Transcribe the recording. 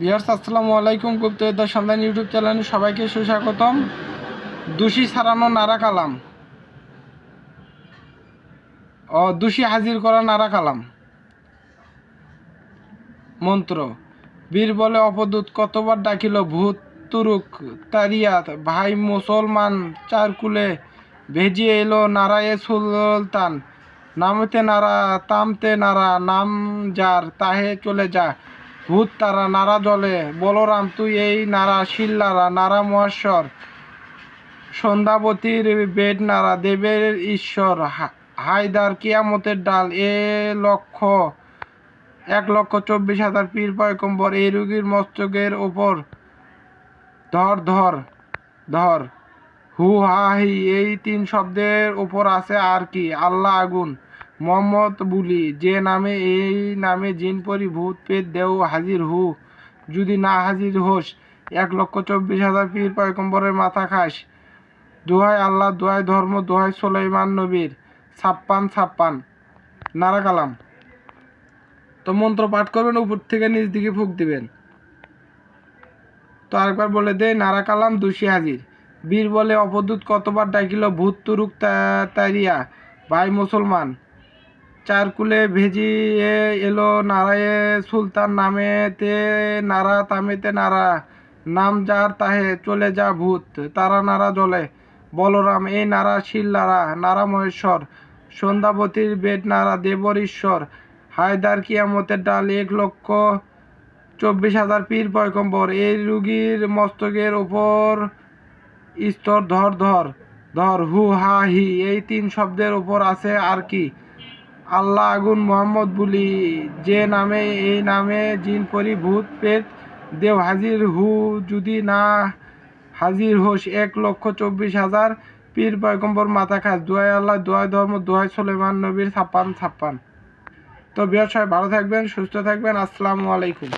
বিহার্স আসসালামু আলাইকুম। গুপ্তবিদ্যা সন্ধান ইউটিউব চ্যানেলে সবাইকে সুস্বাগতম। দোষী ছাড়ানো নারা কালাম। ও, দোষী হাজির করা নারা কালাম। মন্ত্র, বীর বলে অপদূত, কতবার ডাকিল ভূত, তুরুক, তারিয়াত, ভাই মুসলমান চার কুলে ভেজিয়ে এলো নারায়ে সুলতান। নামতে নারা, তামতে নারা, নাম যার, তাহে চলে যা। ভূত তারা নারা জলে। বলরাম, তুই এই নারা শিল্লারা নারা মহেশ্বর, সন্ধ্যাবতীর বেড নারা দেবের ঈশ্বর হায়দার কিয়ামতের ডাল, এ লক্ষ, এক লক্ষ চব্বিশ হাজার পীর পয়কম্বর এই রুগীর মস্তকের ওপর ধর ধর ধর। হু হা হি এই তিন শব্দের উপর আছে আর কি, আল্লাহ আগুন। মোহাম্মদ বুলি, যে নামে এই নামে জিন পরি ভূত, পেট, দেও হাজির হু। যদি না হাজির হোস, এক লক্ষ চব্বিশ হাজার পীর পয়কম্বরের মাথা খাস দোহাই আল্লাহ, দোহাই ধর্ম দোহাই সোলাইমান নবীর ছাপ্পান ছাপ্পান। নারা কালাম। তো মন্ত্র পাঠ করবেন উপর থেকে নিচ দিকে ফুক দিবেন। তো আরেকবার বলে দেয় নারা কালাম দুশি হাজির বীর বলে অপদূত কতবার ডাকিল ভূত তুরুক তারিয়া ভাই মুসলমান চার কুলে ভেজিয়ে এলো নারায়ে সুলতান নামেতে নারা তামেতে নারা, নাম যার তাহে চলে যা ভূত, তারা নারা জলে বলরাম, এই নারা শিল্লারা নারা মহেশ্বর, সন্ধ্যাবতীর বেদ নারা দেবর ঈশ্বর। হায়দার কিয়ামতের ডাল এক লক্ষ চব্বিশ হাজার পীর পয়কম্বর এই রুগীর মস্তকের ওপর স্তর ধর ধর ধর, হু, হা, হি, এই তিন শব্দের ওপর আছে আর কি। আল্লাহ আগুন মোহাম্মদ বুলি যে নামে, এই নামে জিন পরি ভূত পেট দেব হাজির হু। যদি না হাজির হোস এক লক্ষ চব্বিশ হাজার পীর পয়গম্বর মাথা খাস দোয়াই আল্লাহ দোয়াই ধর্ম দোয়াই সুলেমান নবীর ছাপ্পান ছাপ্পান। তো সবাই ভালো থাকবেন, সুস্থ থাকবেন। আসসালামু আলাইকুম।